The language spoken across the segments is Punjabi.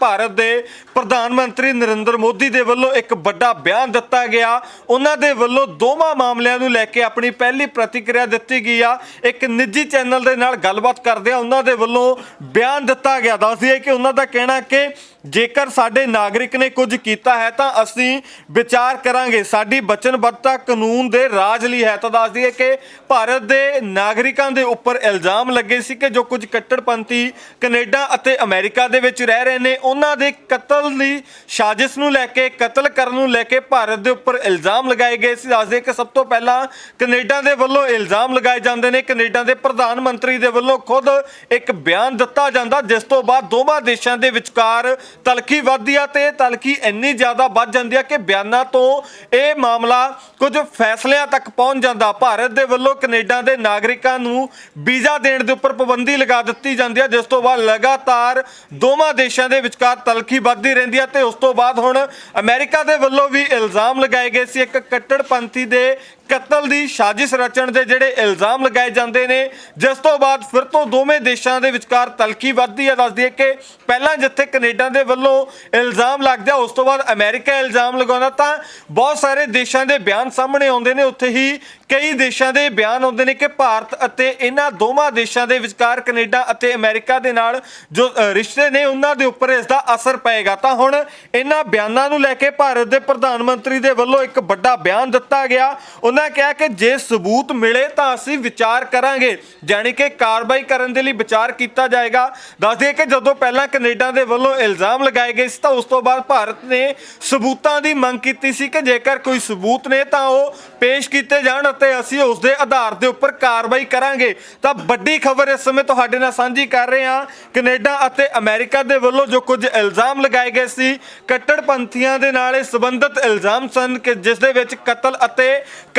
ਭਾਰਤ ਦੇ ਪ੍ਰਧਾਨ ਮੰਤਰੀ ਨਰਿੰਦਰ ਮੋਦੀ ਦੇ ਵੱਲੋਂ ਇੱਕ ਵੱਡਾ ਬਿਆਨ ਦਿੱਤਾ ਗਿਆ। ਉਹਨਾਂ ਦੇ ਵੱਲੋਂ ਦੋਵਾਂ ਮਾਮਲਿਆਂ ਨੂੰ ਲੈ ਕੇ ਆਪਣੀ ਪਹਿਲੀ ਪ੍ਰਤੀਕਿਰਿਆ ਦਿੱਤੀ ਗਈ ਆ। ਇੱਕ ਨਿੱਜੀ ਚੈਨਲ ਦੇ ਨਾਲ ਗੱਲਬਾਤ ਕਰਦੇ ਆ ਉਹਨਾਂ ਦੇ ਵੱਲੋਂ ਬਿਆਨ ਦਿੱਤਾ ਗਿਆ। ਦੱਸਦੀਏ ਕਿ ਉਹਨਾਂ ਦਾ ਕਹਿਣਾ ਕਿ ਜੇਕਰ ਸਾਡੇ ਨਾਗਰਿਕ ਨੇ ਕੁਝ ਕੀਤਾ ਹੈ ਤਾਂ ਅਸੀਂ ਵਿਚਾਰ ਕਰਾਂਗੇ। ਸਾਡੀ ਬਚਨਬੱਧਤਾ ਕਾਨੂੰਨ ਦੇ ਰਾਜ ਲਈ ਹੈ। ਤਾਂ ਦੱਸ ਦਈਏ ਕਿ ਭਾਰਤ ਦੇ ਨਾਗਰਿਕਾਂ ਦੇ ਉੱਪਰ ਇਲਜ਼ਾਮ ਲੱਗੇ ਸੀ ਕਿ ਜੋ ਕੁਝ ਕੱਟੜਪੰਥੀ ਕੈਨੇਡਾ ਅਤੇ ਅਮਰੀਕਾ ਦੇ ਵਿੱਚ ਰਹਿ ਰਹੇ ਨੇ ਉਹਨਾਂ ਦੇ ਕਤਲ ਦੀ ਸਾਜ਼ਿਸ਼ ਨੂੰ ਲੈ ਕੇ, ਕਤਲ ਕਰਨ ਨੂੰ ਲੈ ਕੇ ਭਾਰਤ ਦੇ ਉੱਪਰ ਇਲਜ਼ਾਮ ਲਗਾਏ ਗਏ ਸੀ। ਦੱਸਦੇ ਕਿ ਸਭ ਤੋਂ ਪਹਿਲਾਂ ਕੈਨੇਡਾ ਦੇ ਵੱਲੋਂ ਇਲਜ਼ਾਮ ਲਗਾਏ ਜਾਂਦੇ ਨੇ। ਕੈਨੇਡਾ ਦੇ ਪ੍ਰਧਾਨ ਮੰਤਰੀ ਦੇ ਵੱਲੋਂ ਖੁਦ ਇੱਕ ਬਿਆਨ ਦਿੱਤਾ ਜਾਂਦਾ, ਜਿਸ ਤੋਂ ਬਾਅਦ ਦੋਵਾਂ ਦੇਸ਼ਾਂ ਦੇ ਵਿਚਕਾਰ ਤਲਖੀ ਵੱਧਦੀ ਆ ਤੇ ਤਲਖੀ ਇੰਨੀ ਜ਼ਿਆਦਾ ਵੱਧ ਜਾਂਦੀ ਆ ਕਿ ਬਿਆਨਾਂ ਤੋਂ ਇਹ ਮਾਮਲਾ ਕੁਝ ਫੈਸਲਿਆਂ ਤੱਕ ਪਹੁੰਚ ਜਾਂਦਾ। ਭਾਰਤ ਦੇ ਵੱਲੋਂ ਕੈਨੇਡਾ ਦੇ ਨਾਗਰਿਕਾਂ ਨੂੰ ਵੀਜ਼ਾ ਦੇਣ ਦੇ ਉੱਪਰ ਪਾਬੰਦੀ ਲਗਾ ਦਿੱਤੀ ਜਾਂਦੀ ਆ, ਜਿਸ ਤੋਂ ਬਾਅਦ ਲਗਾਤਾਰ ਦੋਵਾਂ ਦੇਸ਼ਾਂ ਦੇ ਵਿੱਚ ਵਿਚਕਾਰ ਤਲਖੀ ਵੱਧਦੀ ਰਹਿੰਦੀ ਹੈ ਤੇ ਉਸ ਤੋਂ ਬਾਅਦ ਹੁਣ ਅਮਰੀਕਾ ਦੇ ਵੱਲੋਂ ਵੀ ਇਲਜ਼ਾਮ ਲਗਾਏ ਗਏ ਸੀ ਇੱਕ ਕੱਟੜਪੰਥੀ ਦੇ ਕਤਲ ਦੀ ਸਾਜ਼ਿਸ਼ ਰਚਣ ਦੇ ਜਿਹੜੇ ਇਲਜ਼ਾਮ ਲਗਾਏ ਜਾਂਦੇ ਨੇ, ਜਿਸ ਤੋਂ ਬਾਅਦ ਫਿਰ ਤੋਂ ਦੋਵੇਂ ਦੇਸ਼ਾਂ ਦੇ ਵਿਚਕਾਰ ਤਲਖੀ ਵੱਧਦੀ ਹੈ, ਦੱਸਦੀ ਹੈ ਕਿ ਪਹਿਲਾਂ ਜਿੱਥੇ ਕੈਨੇਡਾ ਦੇ ਵੱਲੋਂ ਇਲਜ਼ਾਮ ਲੱਗਦਾ ਉਸ ਤੋਂ ਬਾਅਦ ਅਮਰੀਕਾ ਇਲਜ਼ਾਮ ਲਗਾਉਂਦਾ, ਤਾਂ ਬਹੁਤ ਸਾਰੇ ਦੇਸ਼ਾਂ ਦੇ ਬਿਆਨ ਸਾਹਮਣੇ ਆਉਂਦੇ ਨੇ, ਉੱਥੇ ਹੀ ਕਈ ਦੇਸ਼ਾਂ ਦੇ ਬਿਆਨ ਆਉਂਦੇ ਨੇ ਕਿ ਭਾਰਤ ਅਤੇ ਇਹਨਾਂ ਦੋਵਾਂ ਦੇਸ਼ਾਂ ਦੇ ਵਿਚਕਾਰ ਕੈਨੇਡਾ ਅਤੇ ਅਮਰੀਕਾ ਦੇ ਨਾਲ ਜੋ ਰਿਸ਼ਤੇ ਨੇ, ਉਹਨਾਂ ਦੇ ਉੱਪਰ ਇਸ ਦਾ ਅਸਰ ਪਏਗਾ। ਤਾਂ ਹੁਣ ਇਹਨਾਂ ਬਿਆਨਾਂ ਨੂੰ ਲੈ ਕੇ ਭਾਰਤ ਦੇ ਪ੍ਰਧਾਨ ਮੰਤਰੀ ਦੇ ਵੱਲੋਂ ਇੱਕ ਵੱਡਾ ਬਿਆਨ ਦਿੱਤਾ ਗਿਆ। ਉਹਨਾਂ ਕਿਹਾ ਕਿ ਜੇ ਸਬੂਤ ਮਿਲੇ ਤਾਂ ਅਸੀਂ ਵਿਚਾਰ ਕਰਾਂਗੇ, ਜਾਣੀ ਕਿ ਕਾਰਵਾਈ ਕਰਨ ਦੇ ਲਈ ਵਿਚਾਰ ਕੀਤਾ ਜਾਏਗਾ। ਦੱਸ ਦਈਏ ਕਿ ਜਦੋਂ ਪਹਿਲਾਂ ਕੈਨੇਡਾ ਦੇ ਵੱਲੋਂ ਇਲਜ਼ਾਮ ਲਗਾਏ ਗਏ ਸੀ ਤਾਂ ਉਸ ਤੋਂ ਬਾਅਦ ਭਾਰਤ ਨੇ ਸਬੂਤਾਂ ਦੀ ਮੰਗ ਕੀਤੀ ਸੀ ਕਿ ਜੇਕਰ ਕੋਈ ਸਬੂਤ ਨੇ ਤਾਂ ਉਹ ਪੇਸ਼ ਕੀਤੇ ਜਾਣ ਅਤੇ ਅਸੀਂ ਉਸ ਦੇ ਆਧਾਰ ਦੇ ਉੱਪਰ ਕਾਰਵਾਈ ਕਰਾਂਗੇ। ਤਾਂ ਵੱਡੀ ਖਬਰ ਇਸ ਸਮੇਂ ਤੁਹਾਡੇ ਨਾਲ ਸਾਂਝੀ ਕਰ ਰਹੇ ਹਾਂ। ਕੈਨੇਡਾ ਅਤੇ ਅਮਰੀਕਾ ਦੇ ਵੱਲੋਂ ਜੋ ਕੁਝ ਇਲਜ਼ਾਮ ਲਗਾਏ ਗਏ ਸੀ, ਕੱਟੜਪੰਥੀਆਂ ਦੇ ਨਾਲ ਇਹ ਸੰਬੰਧਿਤ ਇਲਜ਼ਾਮ ਸਨ ਕਿ ਜਿਸ ਦੇ ਵਿੱਚ ਕਤਲ ਅਤੇ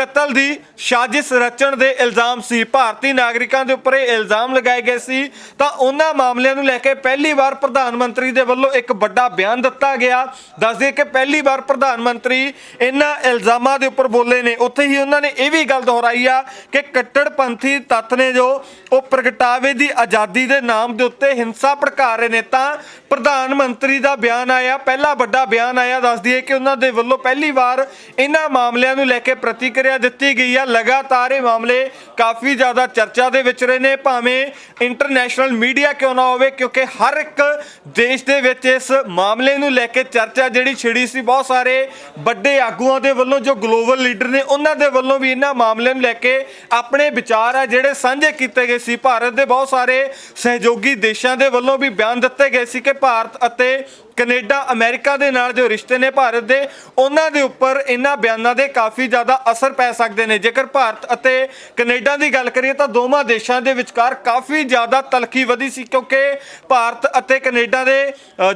ਕਤਲ ਦੀ ਸਾਜ਼ਿਸ਼ ਰਚਣ ਦੇ ਇਲਜ਼ਾਮ ਸੀ। ਭਾਰਤੀ ਨਾਗਰਿਕਾਂ ਦੇ ਉੱਪਰ ਇਹ ਇਲਜ਼ਾਮ ਲਗਾਏ ਗਏ ਸੀ। ਤਾਂ ਉਹਨਾਂ ਮਾਮਲਿਆਂ ਨੂੰ ਲੈ ਕੇ ਪਹਿਲੀ ਵਾਰ ਪ੍ਰਧਾਨ ਮੰਤਰੀ ਦੇ ਵੱਲੋਂ ਇੱਕ ਵੱਡਾ ਬਿਆਨ ਦਿੱਤਾ ਗਿਆ। ਦੱਸਦੇ ਕਿ ਪਹਿਲੀ ਵਾਰ ਪ੍ਰਧਾਨ ਮੰਤਰੀ ਇਹਨਾਂ ਇਲਜ਼ਾਮਾਂ ਦੇ ਉੱਪਰ ਬੋਲੇ ਨੇ। ਉੱਥੇ ਹੀ ਉਹਨਾਂ ਨੇ ਇਹ ਵੀ ਗੱਲ ਦੁਹਰਾਈ ਆ ਕਿ ਕੱਟੜਪੰਥੀ ਤੱਤ ਨੇ ਜੋ ਉਹ ਪ੍ਰਗਟਾਵੇ ਦੀ ਆਜ਼ਾਦੀ ਦੇ ਨਾਮ ਦੇ ਉੱਤੇ ਹਿੰਸਾ ਭੜਕਾ ਰਹੇ ਨੇ। ਤਾਂ ਪ੍ਰਧਾਨ ਮੰਤਰੀ ਦਾ ਬਿਆਨ ਆਇਆ, ਪਹਿਲਾ ਵੱਡਾ ਬਿਆਨ ਆਇਆ। ਦੱਸਦੀ ਹੈ ਕਿ ਉਹਨਾਂ ਦੇ ਵੱਲੋਂ ਪਹਿਲੀ ਵਾਰ ਇਹਨਾਂ ਮਾਮਲਿਆਂ ਨੂੰ ਲੈ ਕੇ ਪ੍ਰਤੀਕਿਰਿਆ ਦਿੱਤੀ ਗਈ ਆ। ਲਗਾਤਾਰ ਇਹ ਮਾਮਲੇ ਕਾਫੀ ਜ਼ਿਆਦਾ ਚਰਚਾ ਦੇ ਵਿੱਚ ਰਹੇ ਨੇ। ਭਾਵੇਂ ਇੰਟਰਨੈਸ਼ਨਲ ਮੀਡੀਆ ਕਿਉਂ ਨਾ ਹੋਵੇ, ਕਿਉਂਕਿ ਹਰ ਇੱਕ ਦੇਸ਼ ਦੇ ਵਿੱਚ ਇਸ ਮਾਮਲੇ ਨੂੰ ਲੈ ਕੇ ਚਰਚਾ ਜਿਹੜੀ ਛਿੜੀ ਸੀ, ਬਹੁਤ ਸਾਰੇ ਵੱਡੇ ਆਗੂਆਂ ਦੇ ਵੱਲੋਂ, ਜੋ ਗਲੋਬਲ ਲੀਡਰ ਨੇ, ਉਹਨਾਂ ਦੇ ਵੱਲੋਂ ਵੀ ਇਹਨਾਂ ਮਾਮਲੇ ਨੂੰ ਲੈ ਕੇ ਆਪਣੇ ਵਿਚਾਰ ਆ, ਜਿਹੜੇ ਸਾਂਝੇ ਕੀਤੇ ਗਏ ਸੀ। ਭਾਰਤ ਦੇ ਬਹੁਤ ਸਾਰੇ ਸਹਿਯੋਗੀ ਦੇਸ਼ਾਂ ਦੇ ਵੱਲੋਂ ਵੀ ਬਿਆਨ ਦਿੱਤੇ ਗਏ ਸੀ ਕਿ ਭਾਰਤ ਅਤੇ ਕੈਨੇਡਾ, ਅਮਰੀਕਾ ਦੇ ਨਾਲ ਜੋ ਰਿਸ਼ਤੇ ਨੇ ਭਾਰਤ ਦੇ, ਉਹਨਾਂ ਦੇ ਉੱਪਰ ਇਹਨਾਂ ਬਿਆਨਾਂ ਦੇ ਕਾਫੀ ਜ਼ਿਆਦਾ ਅਸਰ ਪੈ ਸਕਦੇ ਨੇ। ਜੇਕਰ ਭਾਰਤ ਅਤੇ ਕੈਨੇਡਾ ਦੀ ਗੱਲ ਕਰੀਏ ਤਾਂ ਦੋਵਾਂ ਦੇਸ਼ਾਂ ਦੇ ਵਿਚਕਾਰ ਕਾਫੀ ਜ਼ਿਆਦਾ ਤਲਖੀ ਵਧੀ ਸੀ ਕਿਉਂਕਿ ਭਾਰਤ ਅਤੇ ਕੈਨੇਡਾ ਦੇ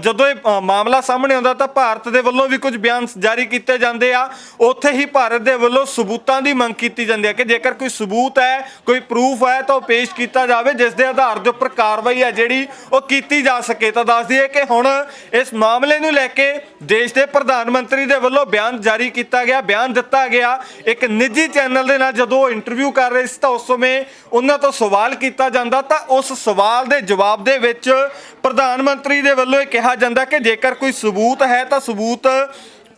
ਜਦੋਂ ਇਹ ਮਾਮਲਾ ਸਾਹਮਣੇ ਆਉਂਦਾ ਤਾਂ ਭਾਰਤ ਦੇ ਵੱਲੋਂ ਵੀ ਕੁਝ ਬਿਆਨ ਜਾਰੀ ਕੀਤੇ ਜਾਂਦੇ ਆ। ਉੱਥੇ ਹੀ ਭਾਰਤ ਦੇ ਵੱਲੋਂ ਸਬੂਤਾਂ ਦੀ ਮੰਗ ਕੀਤੀ ਜਾਂਦੀ ਹੈ ਕਿ ਜੇਕਰ ਕੋਈ ਸਬੂਤ ਹੈ, ਕੋਈ ਪ੍ਰੂਫ ਹੈ ਤਾਂ ਉਹ ਪੇਸ਼ ਕੀਤਾ ਜਾਵੇ, ਜਿਸ ਦੇ ਆਧਾਰ ਦੇ ਉੱਪਰ ਕਾਰਵਾਈ ਹੈ ਜਿਹੜੀ ਉਹ ਕੀਤੀ ਜਾ ਸਕੇ। ਤਾਂ ਦੱਸ ਦਈਏ ਕਿ ਹੁਣ ਇਸ ਮਾਮਲੇ ਨੂੰ ਲੈ ਕੇ ਦੇਸ਼ ਦੇ ਪ੍ਰਧਾਨ ਮੰਤਰੀ ਦੇ ਵੱਲੋਂ ਬਿਆਨ ਜਾਰੀ ਕੀਤਾ ਗਿਆ। ਬਿਆਨ ਦਿੱਤਾ ਗਿਆ। ਇੱਕ ਨਿੱਜੀ ਚੈਨਲ ਦੇ ਨਾਲ ਜਦੋਂ ਉਹ ਇੰਟਰਵਿਊ ਕਰ ਰਹੇ ਸੀ ਤਾਂ ਉਸ ਸਮੇਂ ਉਹਨਾਂ ਤੋਂ ਸਵਾਲ ਕੀਤਾ ਜਾਂਦਾ ਤਾਂ ਉਸ ਸਵਾਲ ਦੇ ਜਵਾਬ ਦੇ ਵਿੱਚ ਪ੍ਰਧਾਨ ਮੰਤਰੀ ਦੇ ਵੱਲੋਂ ਇਹ ਕਿਹਾ ਜਾਂਦਾ ਕਿ ਜੇਕਰ ਕੋਈ ਸਬੂਤ ਹੈ ਤਾਂ ਸਬੂਤ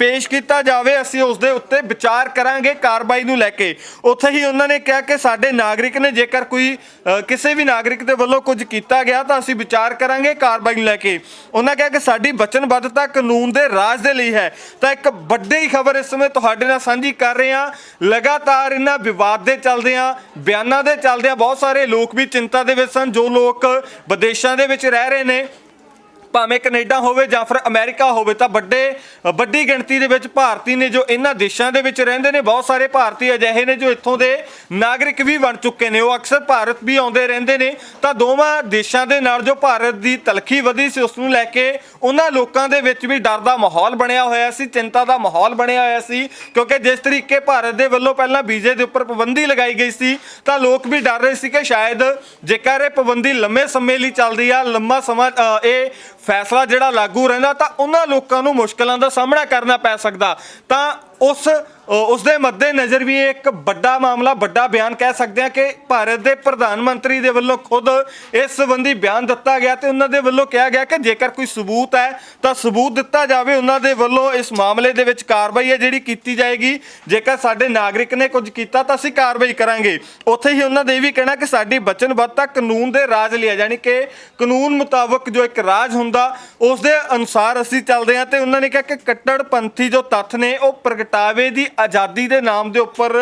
ਪੇਸ਼ ਕੀਤਾ ਜਾਵੇ, ਅਸੀਂ ਉਸ ਦੇ ਉੱਤੇ ਵਿਚਾਰ ਕਰਾਂਗੇ ਕਾਰਵਾਈ ਨੂੰ ਲੈ ਕੇ। ਉੱਥੇ ਹੀ ਉਹਨਾਂ ਨੇ ਕਿਹਾ ਕਿ ਸਾਡੇ ਨਾਗਰਿਕ ਨੇ, ਜੇਕਰ ਕੋਈ ਕਿਸੇ ਵੀ ਨਾਗਰਿਕ ਦੇ ਵੱਲੋਂ ਕੁਝ ਕੀਤਾ ਗਿਆ, ਤਾਂ ਅਸੀਂ ਵਿਚਾਰ ਕਰਾਂਗੇ ਕਾਰਵਾਈ ਨੂੰ ਲੈ ਕੇ। ਉਹਨਾਂ ਕਿਹਾ ਕਿ ਸਾਡੀ ਵਚਨਬੱਧਤਾ ਕਾਨੂੰਨ ਦੇ ਰਾਜ ਦੇ ਲਈ ਹੈ। ਤਾਂ ਇੱਕ ਵੱਡੀ ਖਬਰ ਇਸ ਸਮੇਂ ਤੁਹਾਡੇ ਨਾਲ ਸਾਂਝੀ ਕਰ ਰਹੇ ਹਾਂ। ਲਗਾਤਾਰ ਇਹਨਾਂ ਵਿਵਾਦ ਦੇ ਚੱਲਦੇ ਆ ਬਿਆਨਾਂ ਦੇ ਚੱਲਦੇ ਆ ਬਹੁਤ ਸਾਰੇ ਲੋਕ ਵੀ ਚਿੰਤਾ ਦੇ ਵਿੱਚ ਸਨ, ਜੋ ਲੋਕ ਵਿਦੇਸ਼ਾਂ ਦੇ ਵਿੱਚ ਰਹਿ ਰਹੇ ਨੇ। ਭਾਵੇਂ ਕੈਨੇਡਾ ਹੋਵੇ ਜਾਂ ਫਿਰ ਅਮਰੀਕਾ ਹੋਵੇ, ਤਾਂ ਵੱਡੇ, ਵੱਡੀ ਗਿਣਤੀ ਦੇ ਵਿੱਚ ਭਾਰਤੀ ਨੇ ਜੋ ਇਹਨਾਂ ਦੇਸ਼ਾਂ ਦੇ ਵਿੱਚ ਰਹਿੰਦੇ ਨੇ, ਬਹੁਤ ਸਾਰੇ ਭਾਰਤੀ ਅਜਿਹੇ ਨੇ ਜੋ ਇੱਥੋਂ ਦੇ ਨਾਗਰਿਕ ਵੀ ਬਣ ਚੁੱਕੇ ਨੇ। ਉਹ ਅਕਸਰ ਭਾਰਤ ਵੀ ਆਉਂਦੇ ਰਹਿੰਦੇ ਨੇ। ਤਾਂ ਦੋਵਾਂ ਦੇਸ਼ਾਂ ਦੇ ਨਾਲ ਜੋ ਭਾਰਤ ਦੀ ਤਲਖੀ ਵਧੀ ਸੀ, ਉਸ ਨੂੰ ਲੈ ਕੇ ਉਹਨਾਂ ਲੋਕਾਂ ਦੇ ਵਿੱਚ ਵੀ ਡਰ ਦਾ ਮਾਹੌਲ ਬਣਿਆ ਹੋਇਆ ਸੀ, ਚਿੰਤਾ ਦਾ ਮਾਹੌਲ ਬਣਿਆ ਹੋਇਆ ਸੀ, ਕਿਉਂਕਿ ਜਿਸ ਤਰੀਕੇ ਭਾਰਤ ਦੇ ਵੱਲੋਂ ਪਹਿਲਾਂ ਵੀਜ਼ੇ ਦੇ ਉੱਪਰ ਪਾਬੰਦੀ ਲਗਾਈ ਗਈ ਸੀ, ਤਾਂ ਲੋਕ ਵੀ ਡਰ ਰਹੇ ਸੀ ਕਿ ਸ਼ਾਇਦ ਜੇਕਰ ਇਹ ਪਾਬੰਦੀ ਲੰਮੇ ਸਮੇਂ ਲਈ ਚੱਲਦੀ ਆ, ਲੰਮਾ ਸਮਾਂ ਇਹ ਫੈਸਲਾ ਜਿਹੜਾ ਲਾਗੂ ਰਹਿੰਦਾ, ਤਾਂ ਉਹਨਾਂ ਲੋਕਾਂ ਨੂੰ ਮੁਸ਼ਕਲਾਂ ਦਾ ਸਾਹਮਣਾ ਕਰਨਾ ਪੈ ਸਕਦਾ। ਤਾਂ ਉਸ ਉਸ ਦੇ ਮੱਦੇ ਨਜ਼ਰ ਵੀ ਇਹ ਇੱਕ ਵੱਡਾ ਮਾਮਲਾ, ਵੱਡਾ ਬਿਆਨ ਕਹਿ ਸਕਦੇ ਹਾਂ ਕਿ ਭਾਰਤ ਦੇ ਪ੍ਰਧਾਨ ਮੰਤਰੀ ਦੇ ਵੱਲੋਂ ਖੁਦ ਇਸ ਸੰਬੰਧੀ ਬਿਆਨ ਦਿੱਤਾ ਗਿਆ ਤੇ ਉਹਨਾਂ ਦੇ ਵੱਲੋਂ ਕਿਹਾ ਗਿਆ ਕਿ ਜੇਕਰ ਕੋਈ ਸਬੂਤ ਹੈ ਤਾਂ ਸਬੂਤ ਦਿੱਤਾ ਜਾਵੇ। ਉਹਨਾਂ ਦੇ ਵੱਲੋਂ ਇਸ ਮਾਮਲੇ ਦੇ ਵਿੱਚ ਕਾਰਵਾਈ ਹੈ ਜਿਹੜੀ ਕੀਤੀ ਜਾਏਗੀ। ਜੇਕਰ ਸਾਡੇ ਨਾਗਰਿਕ ਨੇ ਕੁਝ ਕੀਤਾ ਤਾਂ ਅਸੀਂ ਕਾਰਵਾਈ ਕਰਾਂਗੇ। ਉੱਥੇ ਹੀ ਉਹਨਾਂ ਦੇ ਇਹ ਵੀ ਕਹਿਣਾ ਕਿ ਸਾਡੀ ਵਚਨਬੱਧਤਾ ਕਾਨੂੰਨ ਦੇ ਰਾਜ ਲਈ ਹੈ ਯਾਨੀ ਕਿ ਕਾਨੂੰਨ ਮੁਤਾਬਕ ਜੋ ਇੱਕ ਰਾਜ ਹੁੰਦਾ ਉਸ ਦੇ ਅਨੁਸਾਰ ਅਸੀਂ ਚੱਲਦੇ ਹਾਂ ਤੇ ਉਹਨਾਂ ਨੇ ਕਿਹਾ ਕਿ ਕੱਟੜਪੰਥੀ ਜੋ ਤੱਥ ਨੇ ਉਹ ਪ੍ਰਗਟ ਪ੍ਰਗਟਾਵੇ ਦੀ ਆਜ਼ਾਦੀ ਦੇ ਨਾਮ ਦੇ ਉੱਪਰ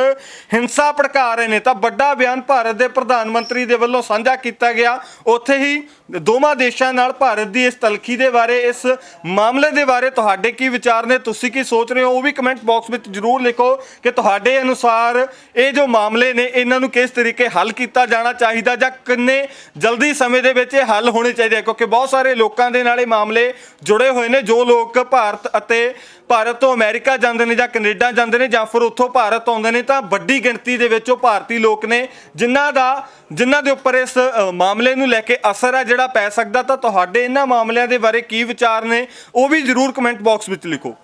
ਹਿੰਸਾ ਭੜਕਾ ਰਹੇ ਨੇ। ਤਾਂ ਵੱਡਾ ਬਿਆਨ ਭਾਰਤ ਦੇ ਪ੍ਰਧਾਨ ਮੰਤਰੀ ਦੇ ਵੱਲੋਂ ਸਾਂਝਾ ਕੀਤਾ ਗਿਆ। ਉੱਥੇ ਹੀ ਦੋਵਾਂ ਦੇਸ਼ਾਂ ਨਾਲ ਭਾਰਤ ਦੀ ਇਸ ਤਲਖੀ ਦੇ ਬਾਰੇ, ਇਸ ਮਾਮਲੇ ਦੇ ਬਾਰੇ ਤੁਹਾਡੇ ਕੀ ਵਿਚਾਰ ਨੇ, ਤੁਸੀਂ ਕੀ ਸੋਚ ਰਹੇ ਹੋ, ਉਹ ਵੀ ਕਮੈਂਟ ਬਾਕਸ ਵਿੱਚ ਜਰੂਰ ਲਿਖੋ ਕਿ ਤੁਹਾਡੇ ਅਨੁਸਾਰ ਇਹ ਜੋ ਮਾਮਲੇ ਨੇ, ਇਹਨਾਂ ਨੂੰ ਕਿਸ ਤਰੀਕੇ ਹੱਲ ਕੀਤਾ ਜਾਣਾ ਚਾਹੀਦਾ ਜਾਂ ਕਿੰਨੇ ਜਲਦੀ ਸਮੇਂ ਦੇ ਵਿੱਚ ਇਹ ਹੱਲ ਹੋਣੇ ਚਾਹੀਦੇ ਆ? ਕਿਉਂਕਿ ਬਹੁਤ ਸਾਰੇ ਲੋਕਾਂ ਦੇ ਨਾਲ ਇਹ ਮਾਮਲੇ ਜੁੜੇ ਹੋਏ ਨੇ, ਜੋ ਲੋਕ ਭਾਰਤ ਅਤੇ ਭਾਰਤ ਤੋਂ ਅਮਰੀਕਾ ਜਾਂਦੇ ਨੇ ਜਾਂ ਕੈਨੇਡਾ ਜਾਂਦੇ ਨੇ ਜਾਂ ਫਿਰ ਉੱਥੋਂ ਭਾਰਤ ਆਉਂਦੇ ਨੇ ਤਾਂ ਵੱਡੀ ਗਿਣਤੀ ਦੇ ਵਿੱਚ ਉਹ ਭਾਰਤੀ ਲੋਕ ਨੇ, ਜਿਨ੍ਹਾਂ ਦਾ, ਜਿਨ੍ਹਾਂ ਦੇ ਉੱਪਰ ਇਸ ਮਾਮਲੇ ਨੂੰ ਲੈ ਕੇ ਅਸਰ ਹੈ ਜਿਹੜਾ ਪੈ ਸਕਦਾ ਤਾਂ ਤੁਹਾਡੇ ਇਹਨਾਂ ਮਾਮਲਿਆਂ ਦੇ ਬਾਰੇ ਕੀ ਵਿਚਾਰ ਨੇ, ਉਹ ਵੀ ਜਰੂਰ ਕਮੈਂਟ ਬਾਕਸ ਵਿੱਚ ਲਿਖੋ।